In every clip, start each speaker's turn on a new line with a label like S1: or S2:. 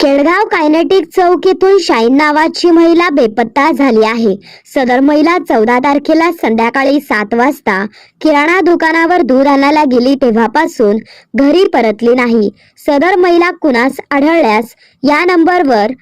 S1: Kelgaon kinetic चौक येथून shine नावाची महिला बेपत्ता झाली आहे. सदर महिला चौदा तारखेला संध्याकाळी सात वाजता किराणा दुकानावर दूध आणायला गेली तेव्हापासून घरी परतली नाही. सदर महिला कुणास आढळल्यास या नंबरवर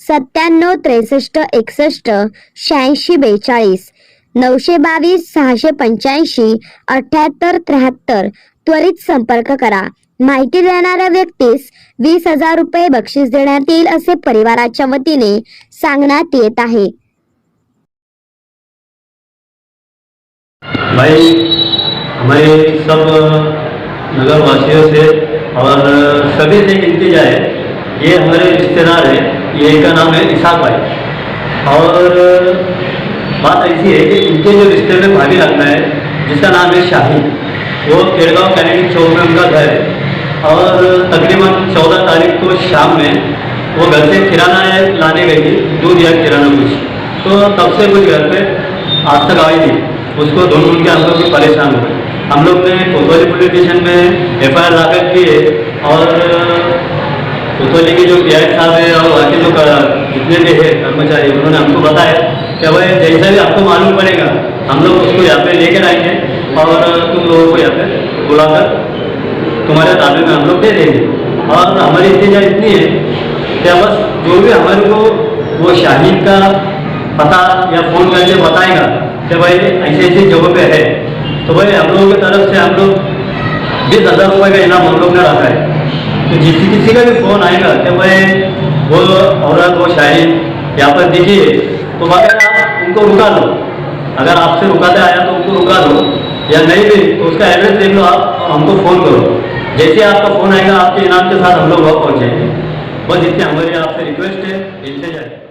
S1: सत्त्याण्णव त्रेसष्ट एकसष्ट शहाऐंशी बेचाळीस नऊशे बावीस सहाशे पंच्याऐंशी अठ्ठ्याहत्तर त्र्याहत्तर त्वरित संपर्क करा. माहिती देणाऱ्या व्यक्तीस वीस हजार रुपये बक्षीस देण्यात येईल असे परिवाराच्या वतीने सांगण्यात येत आहे.
S2: भाई हमारे सब नगर वासियों से और सभी से इंतजा है ये हमारे रिश्तेदार हैं ये इनका नाम है इसाक भाई। और बात ऐसी है कि इनके जो रिश्ते में भाभी लगना है जिसका नाम है शाहीन वो केड़गांव कैनिक चौक में उनका घर है। और तकरीबन चौदह तारीख को शाम में वो घर से किराना लाने गई थी, दूध या किराना कुछ। तो तब से कुछ घर पे आज तक आई नहीं। उसको ढूंढ ढूंढ के हम लोग भी परेशान हुए हम लोग ने कोतवाली पुलिस स्टेशन में एफ़ आई आर दाखिल की है और कोतवाली के जो पी आई साहब है और वहाँ के जो जितने भी है, कर्मचारी, उन्होंने हमको बताया कि भाई जैसा भी आपको मालूम पड़ेगा, हम लोग उसको यहाँ पे लेकर आएँगे और तुम लोगों को यहाँ पे बुलाकर तुम्हारे ताबे में हम लोग दे देंगे। और हमारी इतनी इतनी है कि बस जो भी हमारे को वो शाहीन का पता या फ़ोन करके बताएगा कि भाई ऐसे ऐसी जगह पे है। तो भाई हम लोगों की तरफ़ से हम लोग बीस हज़ार रुपये का इनाम हम लोग ने रखा है। तो जिस किसी का भी फ़ोन आएगा कि भाई वो औरत, वो शाहीन, यहाँ पर है तो वगैरह आप उनको रुका दो। अगर आपसे रुकाते आया तो उनको रुका दो। या नहीं भी तो उसका एड्रेस देख लो आप हमको फ़ोन करो। जैसे आपका फ़ोन आएगा, आपके इनाम के साथ हम लोग वहाँ पहुँचेंगे। बस इतने, हमारी आपसे रिक्वेस्ट है, इनसे जाए।